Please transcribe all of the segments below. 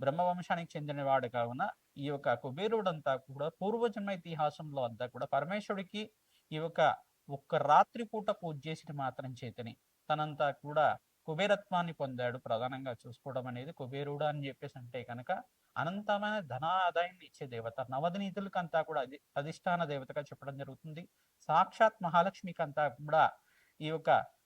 బ్రహ్మవంశానికి చెందినవాడు కావున ఈ యొక్క కుబేరుడంతా కూడా పూర్వజన్మ ఇతిహాసంలో అంతా కూడా పరమేశ్వరుడికి ఈ యొక్క ఒక్క రాత్రి పూట పూజ చేసిన మాత్రం చేతని. తనంతా కూడా కుబేరత్వాన్ని పొందాడు. ప్రధానంగా చూసుకోవడం అనేది కుబేరుడు అని చెప్పేసి అంటే కనుక అనంతమైన ధన ఆదాయాన్ని ఇచ్చే దేవత. నవదనీతులకు అంతా కూడా అది అధిష్టాన దేవతగా చెప్పడం జరుగుతుంది. సాక్షాత్ మహాలక్ష్మికి అంతా కూడా ఈ యొక్క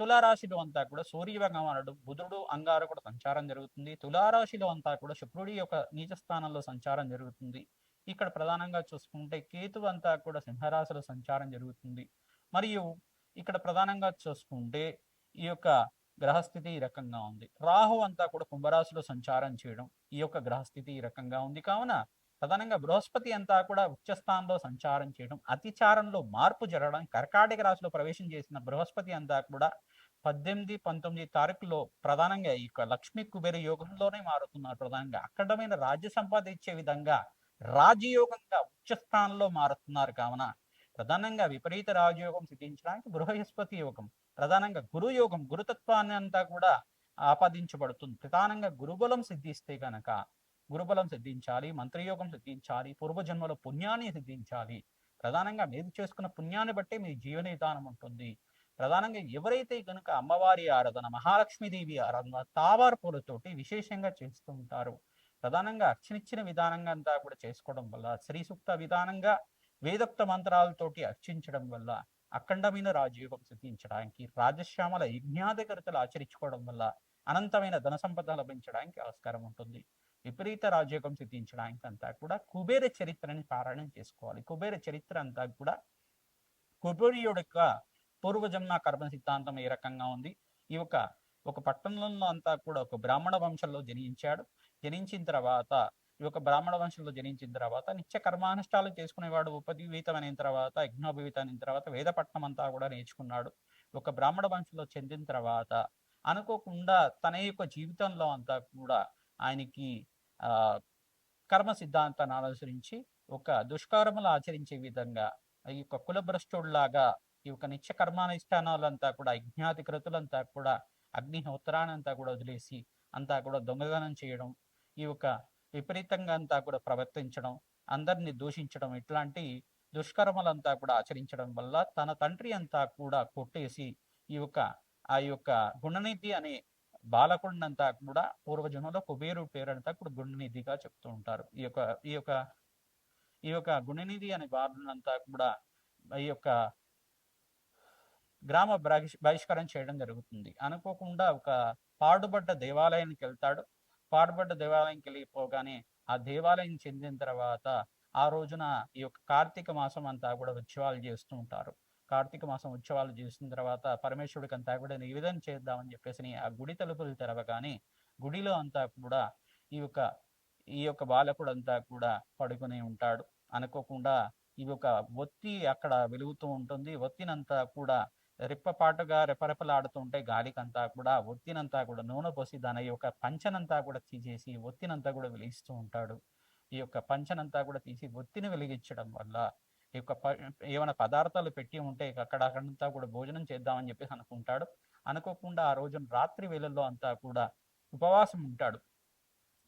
తులారాశిలో అంతా కూడా సూర్య భగవానుడు బుధుడు అంగారకుడు సంచారం జరుగుతుంది. తులారాశిలో అంతా కూడా శుక్రుడి యొక్క నీచ స్థానంలో సంచారం జరుగుతుంది. ఇక్కడ ప్రధానంగా చూసుకుంటే కేతు అంతా కూడా సింహరాశిలో సంచారం జరుగుతుంది. మరియు ఇక్కడ ప్రధానంగా చూసుకుంటే ఈ యొక్క గ్రహస్థితి ఈ రకంగా ఉంది. రాహు అంతా కూడా కుంభరాశిలో సంచారం చేయడం ఈ యొక్క గ్రహస్థితి ఈ రకంగా ఉంది. కావున ప్రధానంగా బృహస్పతి అంతా కూడా ఉచ్చస్థానంలో సంచారం చేయడం అతిచారంలో మార్పు జరగడం కర్కాటక రాశిలో ప్రవేశం చేసిన బృహస్పతి అంతా కూడా పద్దెనిమిది పంతొమ్మిది తారీఖులో ప్రధానంగా ఈ యొక్క లక్ష్మీ కుబేర యోగంలోనే మారుతున్నారు ప్రధానంగా. అఖండమైన రాజ్య సంపాద ఇచ్చే విధంగా రాజయోగంగా ఉచ్చస్థానంలో మారుతున్నారు కావున ప్రధానంగా విపరీత రాజయోగం సిద్ధించడానికి బృహస్పతి యోగం ప్రధానంగా గురు యోగం గురుతత్వాన్ని అంతా కూడా ఆపాదించబడుతుంది. ప్రధానంగా గురుబలం సిద్ధిస్తే గనక గురుబలం సిద్ధించాలి మంత్రయోగం సిద్ధించాలి పూర్వజన్మలో పుణ్యాన్ని సిద్ధించాలి. ప్రధానంగా మీరు చేసుకున్న పుణ్యాన్ని బట్టే మీ జీవన విధానం ఉంటుంది. ప్రధానంగా ఎవరైతే కనుక అమ్మవారి ఆరాధన మహాలక్ష్మీదేవి ఆరాధన తావారు పూలతోటి విశేషంగా చేస్తూ ఉంటారు ప్రధానంగా అర్చనిచ్చిన విధానంగా అంతా కూడా చేసుకోవడం వల్ల శ్రీ సూక్త విధానంగా వేదోక్త మంత్రాలతోటి అర్చించడం వల్ల అఖండమైన రాజయోగం సిద్ధించడానికి రాజశ్యామల యజ్ఞాధికరతలు ఆచరించుకోవడం వల్ల అనంతమైన ధన సంపద లభించడానికి ఆస్కారం ఉంటుంది. విపరీత రాజయోగం సిద్ధించడానికి అంతా కూడా కుబేర చరిత్రని పారాయణం చేసుకోవాలి. కుబేర చరిత్ర అంతా కూడా కుబేరుడు యొక్క పూర్వజన్మ కర్మ సిద్ధాంతం ఏ రకంగా ఉంది? ఈ యొక్క ఒక పట్టణంలో అంతా కూడా ఒక బ్రాహ్మణ వంశంలో జనించాడు. జనించిన తర్వాత ఈ యొక్క బ్రాహ్మణ వంశంలో జనించిన తర్వాత నిత్య కర్మానుష్ఠాలు చేసుకునేవాడు ఉపజీవితమైన తర్వాత యజ్ఞోపవీతమైన తర్వాత వేదపట్నం అంతా కూడా నేర్చుకున్నాడు. ఒక బ్రాహ్మణ వంశంలో చెందిన తర్వాత అనుకోకుండా తన యొక్క జీవితంలో అంతా కూడా ఆయనకి ఆ కర్మ సిద్ధాంతాన్ని అనుసరించి ఒక దుష్కర్మలు ఆచరించే విధంగా ఈ యొక్క కులభ్రష్టుడిలాగా ఈ యొక్క నిత్య కర్మానుష్ఠానాలంతా కూడా యజ్ఞాధికృతులంతా కూడా అగ్నిహోత్రానంతా కూడా వదిలేసి అంతా కూడా దొంగదనం చేయడం ఈ యొక్క విపరీతంగా అంతా కూడా ప్రవర్తించడం అందరిని దూషించడం ఇట్లాంటి దుష్కర్మలంతా కూడా ఆచరించడం వల్ల తన తండ్రి అంతా కూడా కొట్టేసి ఈ యొక్క ఆ యొక్క గుణనిధి అనే బాలకుడినంతా కూడా పూర్వజన్మలో కుబేరు పేరంతా కూడా గుణనిధిగా చెప్తూ ఉంటారు. ఈ యొక్క ఈ యొక్క ఈ యొక్క గుణనిధి అనే బాలునంతా కూడా ఈ యొక్క గ్రామ బహిష్- బహిష్కరణ చేయడం జరుగుతుంది. అనుకోకుండా ఒక పాడుబడ్డ దేవాలయానికి వెళ్తాడు. పాడుబడ్డ దేవాలయంకి వెళ్ళిపోగానే ఆ దేవాలయం చెందిన తర్వాత ఆ రోజున ఈ యొక్క కార్తీక మాసం అంతా కూడా ఉత్సవాలు చేస్తూ ఉంటారు. కార్తీక మాసం ఉత్సవాలు చేసిన తర్వాత పరమేశ్వరుడికి అంతా కూడా నివేదన చేద్దామని చెప్పేసి ఆ గుడి తలుపులు తెరవగానే గుడిలో అంతా కూడా ఈ యొక్క ఈ యొక్క బాలకుడు అంతా కూడా పడుకుని ఉంటాడు. అనుకోకుండా ఈ యొక్క ఒత్తి అక్కడ వెలుగుతూ ఉంటుంది. ఒత్తినంతా కూడా రెప్పపాటుగా రెపరెపలాడుతుంటే గాలికంతా కూడా ఒత్తినంతా కూడా నూనె పోసి దాని యొక్క పంచనంతా కూడా తీసేసి ఒత్తినంతా కూడా వెలిగిస్తూ ఉంటాడు. ఈ యొక్క పంచనంతా కూడా తీసి ఒత్తిని వెలిగించడం వల్ల ఈ యొక్క ఏమైనా పదార్థాలు పెట్టి ఉంటే అక్కడ అక్కడంతా కూడా భోజనం చేద్దామని చెప్పేసి అనుకుంటాడు. అనుకోకుండా ఆ రోజున రాత్రి వేళల్లో అంతా కూడా ఉపవాసం ఉంటాడు.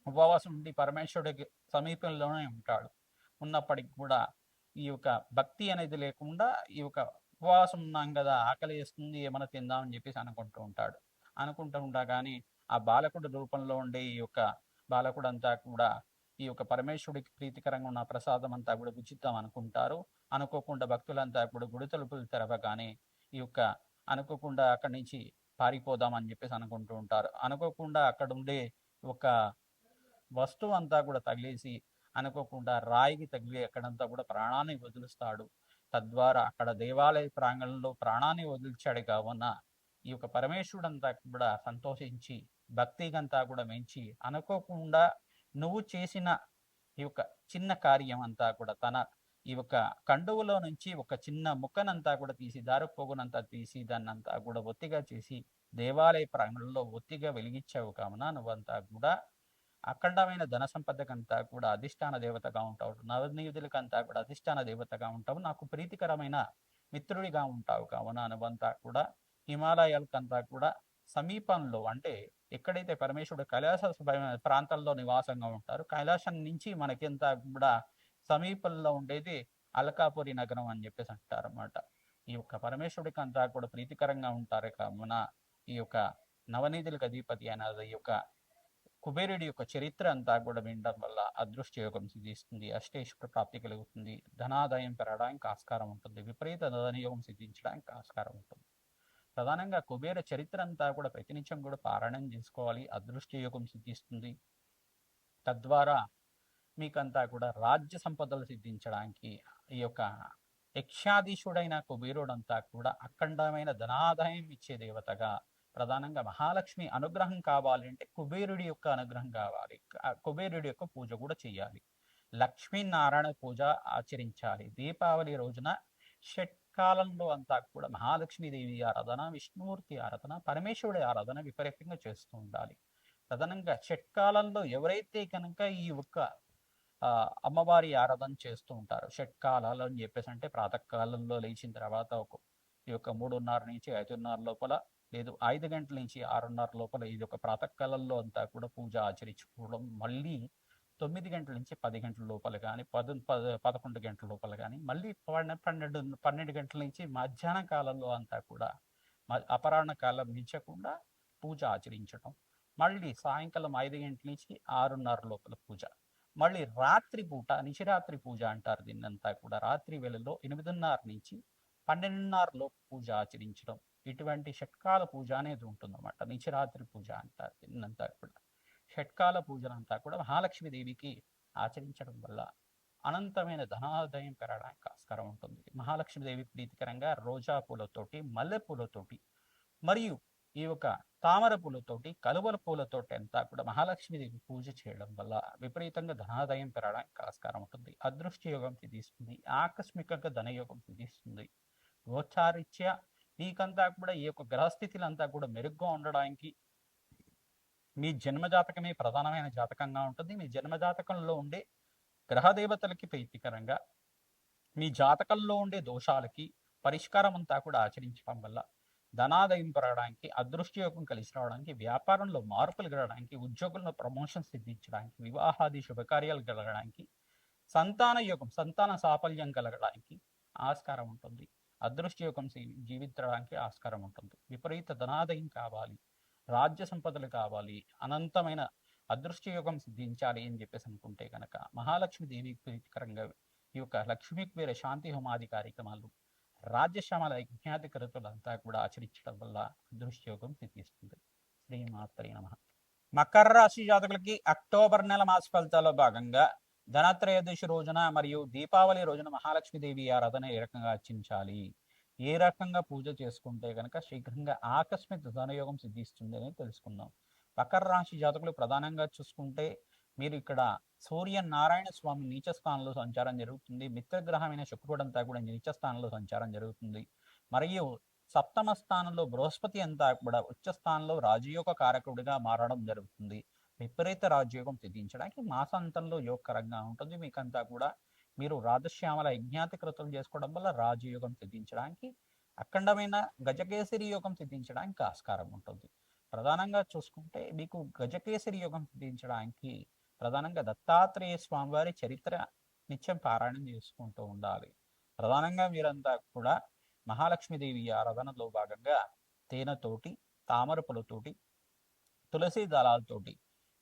ఉపవాసం ఉండి పరమేశ్వరుడికి సమీపంలోనే ఉంటాడు. ఉన్నప్పటికి కూడా ఈ యొక్క భక్తి అనేది లేకుండా ఈ యొక్క ఉపవాసం ఉన్నాం కదా ఆకలి వేస్తుంది ఏమైనా తిందామని చెప్పేసి అనుకుంటూ ఉంటాడు. అనుకుంటూ ఉండగాని ఆ బాలకుడి రూపంలో ఉండే ఈ యొక్క బాలకుడు అంతా కూడా ఈ యొక్క పరమేశ్వరుడికి ప్రీతికరంగా ఉన్న ప్రసాదం అంతా కూడా ఉచితం అనుకుంటారు. అనుకోకుండా భక్తులంతా కూడా గుడి తలుపులు తెరవగానే ఈ యొక్క అనుకోకుండా అక్కడి నుంచి పారిపోదాం అని చెప్పేసి అనుకుంటూ ఉంటారు. అనుకోకుండా అక్కడ ఉండే ఒక వస్తువు అంతా కూడా తగిలేసి అనుకోకుండా రాయికి తగిలి అక్కడంతా కూడా ప్రాణాన్ని వదులుస్తాడు. తద్వారా అక్కడ దేవాలయ ప్రాంగణంలో ప్రాణాన్ని వదిలిచాడు కావున ఈ యొక్క పరమేశ్వరుడు అంతా కూడా సంతోషించి భక్తిగంతా కూడా మెంచి అనుకోకుండా నువ్వు చేసిన ఈ యొక్క చిన్న కార్యం అంతా కూడా తన ఈ యొక్క కండువులో నుంచి ఒక చిన్న ముక్కనంతా కూడా తీసి దారుపోగునంతా తీసి దాన్నంతా కూడా ఒత్తిగా చేసి దేవాలయ ప్రాంగణంలో ఒత్తిగా వెలిగించావు కావున నువ్వంతా కూడా అఖండమైన ధన సంపదకంతా కూడా అధిష్టాన దేవతగా ఉంటావు. నవనీయుదులకంతా కూడా అధిష్టాన దేవతగా ఉంటావు. నాకు ప్రీతికరమైన మిత్రుడిగా ఉంటావు కావున నువ్వంతా కూడా హిమాలయాలకంతా కూడా సమీపంలో అంటే ఎక్కడైతే పరమేశ్వరుడు కైలాస ప్రాంతంలో ప్రాంతాల్లో నివాసంగా ఉంటారు కైలాసం నుంచి మనకింత కూడా సమీపంలో ఉండేది అలకాపురి నగరం అని చెప్పేసి అంటారు అన్నమాట ఈ యొక్క పరమేశ్వరుడికి అంతా కూడా ప్రీతికరంగా ఉంటారు కావున ఈ యొక్క నవనీతులకు అధిపతి అయిన ఈ యొక్క కుబేరుడి యొక్క చరిత్ర అంతా కూడా వినడం వల్ల అదృష్ట యోగం సిద్ధిస్తుంది. అష్టేశ్వర ప్రాప్తి కలుగుతుంది. ధనాదాయం పెరగడానికి ఆస్కారం ఉంటుంది. విపరీత ధనయోగం సిద్ధించడానికి ఆస్కారం ఉంటుంది. ప్రధానంగా కుబేర చరిత్ర అంతా కూడా ప్రతినిత్యం కూడా పారాయణం చేసుకోవాలి. అదృష్ట యోగం సిద్ధిస్తుంది. తద్వారా మీకంతా కూడా రాజ్య సంపదలు సిద్ధించడానికి ఈ యొక్క యక్షాధీశుడైన కుబేరుడంతా కూడా అఖండమైన ధనాదాయం ఇచ్చే దేవతగా ప్రధానంగా మహాలక్ష్మి అనుగ్రహం కావాలి అంటే కుబేరుడి యొక్క అనుగ్రహం కావాలి. కుబేరుడి యొక్క పూజ కూడా చేయాలి. లక్ష్మీనారాయణ పూజ ఆచరించాలి. దీపావళి రోజున షట్కాలంలో అంతా కూడా మహాలక్ష్మీదేవి ఆరాధన విష్ణుమూర్తి ఆరాధన పరమేశ్వరుడి ఆరాధన విపరీతంగా చేస్తూ ఉండాలి. ప్రధానంగా షట్కాలంలో ఎవరైతే కనుక ఈ ఒక్క ఆ, అమ్మవారి ఆరాధన చేస్తూ ఉంటారు షట్కాలాలు అని చెప్పేసి అంటే ప్రాతకాలంలో లేచిన తర్వాత ఒక ఈ యొక్క మూడున్నర నుంచి ఐదున్నర లోపల లేదు ఐదు గంటల నుంచి ఆరున్నర లోపల ఇది ఒక ప్రాతకాలంలో అంతా కూడా పూజ ఆచరించుకోవడం మళ్ళీ తొమ్మిది గంటల నుంచి పది గంటల లోపల కానీ పద పద పదకొండు గంటల లోపల కానీ మళ్ళీ పన్నెండు పన్నెండు గంటల నుంచి మధ్యాహ్న కాలంలో అంతా కూడా మ- అపరాహ్న కాలం మించకుండా పూజ ఆచరించడం మళ్ళీ సాయంకాలం ఐదు గంటల నుంచి ఆరున్నర లోపల పూజ మళ్ళీ రాత్రి పూట నిశిరాత్రి పూజ అంటారు దీన్నంతా కూడా రాత్రి వేళలో ఎనిమిదిన్నర నుంచి పన్నెండున్నర లోపు పూజ ఆచరించడం ఇటువంటి షట్కాల పూజ అనేది ఉంటుందన్నమాట. నిశిరాత్రి పూజ అంటారు దీన్నంతా కూడా. షట్కాల పూజలంతా కూడా మహాలక్ష్మీదేవికి ఆచరించడం వల్ల అనంతమైన ధనాదాయం పెరగడానికి ఆస్కారం ఉంటుంది. మహాలక్ష్మీదేవి ప్రీతికరంగా రోజా పూలతోటి మల్లె పూలతోటి మరియు ఈ యొక్క తామర పూలతోటి కలువల పూలతోటి అంతా కూడా మహాలక్ష్మీదేవి పూజ చేయడం వల్ల విపరీతంగా ధనాదాయం పెరగడానికి ఆస్కారం ఉంటుంది. అదృష్ట యోగం సిద్ధిస్తుంది. ఆకస్మికంగా ధనయోగం సిద్ధిస్తుంది. గోచారిత్య మీకంతా కూడా ఈ యొక్క గ్రహస్థితులంతా కూడా మెరుగ్గా ఉండడానికి మీ జన్మజాతకమే ప్రధానమైన జాతకంగా ఉంటుంది. మీ జన్మజాతకంలో ఉండే గ్రహ దేవతలకి ప్రీతికరంగా మీ జాతకంలో ఉండే దోషాలకి పరిష్కారం అంతా కూడా ఆచరించడం వల్ల ధనాదయం పెరగడానికి అదృష్టయోగం కలిసి రావడానికి వ్యాపారంలో మార్పులు కలగడానికి ఉద్యోగుల్లో ప్రమోషన్ సిద్ధించడానికి వివాహాది శుభకార్యాలు కలగడానికి సంతాన యోగం సంతాన సాఫల్యం కలగడానికి ఆస్కారం ఉంటుంది. అదృష్టయోగం జీవించడానికి ఆస్కారం ఉంటుంది. విపరీత ధనాదయం కావాలి. రాజ్య సంపదలు కావాలి. అనంతమైన అదృష్టయోగం సిద్ధించాలి అని చెప్పేసి అనుకుంటే కనుక మహాలక్ష్మి దేవి ప్రీతికరంగా ఈ యొక్క లక్ష్మీ కుబేర శాంతి హోమాది కార్యక్రమాలు రాజ్యశ్యామల యజ్ఞాతి కరుతులంతా కూడా ఆచరించడం వల్ల అదృష్టయోగం సిద్ధిస్తుంది. శ్రీమాత్రే నమ. మకర రాశి జాతకులకి అక్టోబర్ నెల మాస ఫలితాల్లో భాగంగా ధనత్రయోదశి రోజున మరియు దీపావళి రోజున మహాలక్ష్మీదేవి ఆరాధన ఏ రకంగా అర్చించాలి ఏ రకంగా పూజ చేసుకుంటే కనుక శీఘ్రంగా ఆకస్మిక ధనయోగం సిద్ధిస్తుంది అని తెలుసుకుందాం. మకర రాశి జాతకులు ప్రధానంగా చూసుకుంటే మీరు ఇక్కడ సూర్య నారాయణ స్వామి నీచ స్థానంలో సంచారం జరుగుతుంది. మిత్రగ్రహమైన శుక్రుడు అంతా కూడా నీచ స్థానంలో సంచారం జరుగుతుంది. మరియు సప్తమ స్థానంలో బృహస్పతి అంతా కూడా ఉచ్చ స్థానంలో రాజయోగ కారకుడిగా మారడం జరుగుతుంది. విపరీత రాజయోగం సిద్ధించడానికి మాసాంతంలో యోగకరంగా ఉంటుంది. మీకంతా కూడా మీరు రాధశ్యామల యజ్ఞాతి కృతం చేసుకోవడం వల్ల రాజయోగం సిద్ధించడానికి అఖండమైన గజకేసరి యోగం సిద్ధించడానికి ఆస్కారం ఉంటుంది. ప్రధానంగా చూసుకుంటే మీకు గజకేసరి యోగం సిద్ధించడానికి ప్రధానంగా దత్తాత్రేయ స్వామివారి చరిత్ర నిత్యం పారాయణం చేసుకుంటూ ఉండాలి. ప్రధానంగా మీరంతా కూడా మహాలక్ష్మీదేవి ఆరాధనలో భాగంగా తేనెతోటి తామర పూలతోటి తులసి దళాలతోటి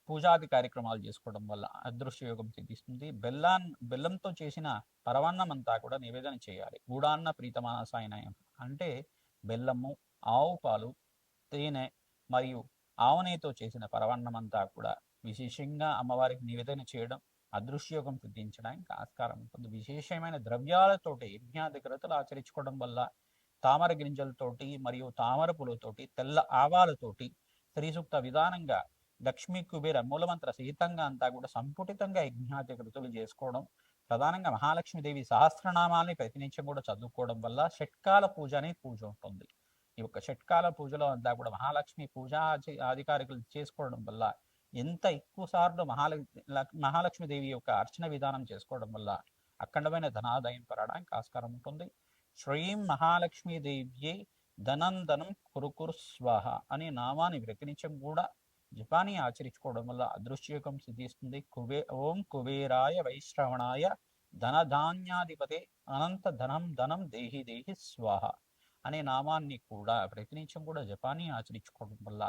పూజాది కార్యక్రమాలు చేసుకోవడం వల్ల అదృశ్య యోగం సిద్ధిస్తుంది బెల్లాన్ బెల్లంతో చేసిన పరవాన్నం అంతా కూడా నివేదన చేయాలి. గూడాన్న ప్రీతమాసాయనయం. అంటే బెల్లము ఆవు పాలు తేనె మరియు ఆవనేతో చేసిన పరవాన్నం అంతా కూడా విశేషంగా అమ్మవారికి నివేదన చేయడం అదృశ్యయోగం సిద్ధించడానికి ఆస్కారం ఉంటుంది. విశేషమైన ద్రవ్యాలతోటి యజ్ఞాధికరతలు ఆచరించుకోవడం వల్ల తామర గింజలతోటి మరియు తామర పూలతోటి తెల్ల ఆవాలతోటి శ్రీసూక్త విధానంగా లక్ష్మీ కుబేర మూలమంత్ర సహితంగా అంతా కూడా సంపుటితంగా యజ్ఞాధికృతులు చేసుకోవడం ప్రధానంగా మహాలక్ష్మీదేవి సహస్రనామాల్ని ప్రతినిత్యం కూడా చదువుకోవడం వల్ల షట్కాల పూజ అనే పూజ ఉంటుంది. ఈ యొక్క షట్కాల పూజలో అంతా కూడా మహాలక్ష్మి పూజ అధికారికులు చేసుకోవడం వల్ల ఎంత ఎక్కువ సార్లు మహాల మహాలక్ష్మీదేవి యొక్క అర్చన విధానం చేసుకోవడం వల్ల అఖండమైన ధనాదాయం పెరగడానికి ఆస్కారం ఉంటుంది. శ్రీం మహాలక్ష్మీదేవి ధనం ధనం కురుకురు స్వాహ అనే నామాన్ని ప్రకటించడం కూడా జపాని ఆచరించుకోవడం వల్ల అదృశ్యకం సిద్ధిస్తుంది. కుబే ఓం కుబేరాయ వైశ్రవణాయ ధనధాన్యాధిపతే అనంత ధనం ధనం దేహి దేహి స్వాహ అనే నామాన్ని కూడా ప్రతినిత్యం కూడా జపాని ఆచరించుకోవడం వల్ల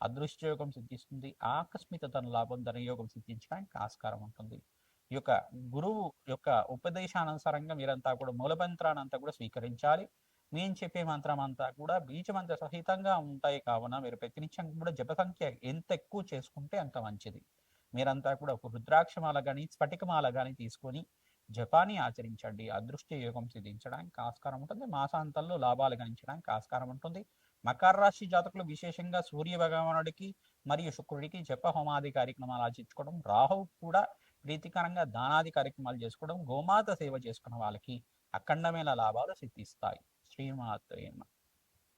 అదృష్టయోగం సిద్ధిస్తుంది. ఆకస్మిక తన లాభం ధనయోగం సిద్ధించడానికి ఆస్కారం ఉంటుంది. ఈ యొక్క గురువు యొక్క ఉపదేశానుసారంగా మీరంతా కూడా మూలమంత్రాన్ని అంతా కూడా స్వీకరించాలి. మేము చెప్పే మంత్రం అంతా కూడా బీజమంత్ర సహితంగా ఉంటాయి కావున మీరు ప్రతినిత్యం కూడా జప సంఖ్య ఎంత ఎక్కువ చేసుకుంటే అంత మంచిది. మీరంతా కూడా ఒక రుద్రాక్షమాల కానీ స్ఫటికమాల కానీ తీసుకొని జపాన్ని ఆచరించండి. అదృష్ట యోగం సిద్ధించడానికి ఆస్కారం ఉంటుంది. మాసాంతంలో లాభాలు గణించడానికి ఆస్కారం ఉంటుంది. మకర రాశి జాతకులు విశేషంగా సూర్య భగవానుడికి మరియు శుక్రుడికి జప హోమాది కార్యక్రమాలు ఆచరించుకోవడం రాహువు కూడా ప్రీతికరంగా దానాది కార్యక్రమాలు చేసుకోవడం గోమాత సేవ చేసుకున్న వాళ్ళకి అఖండమైన లాభాలు సిద్ధిస్తాయి. っーいうという間。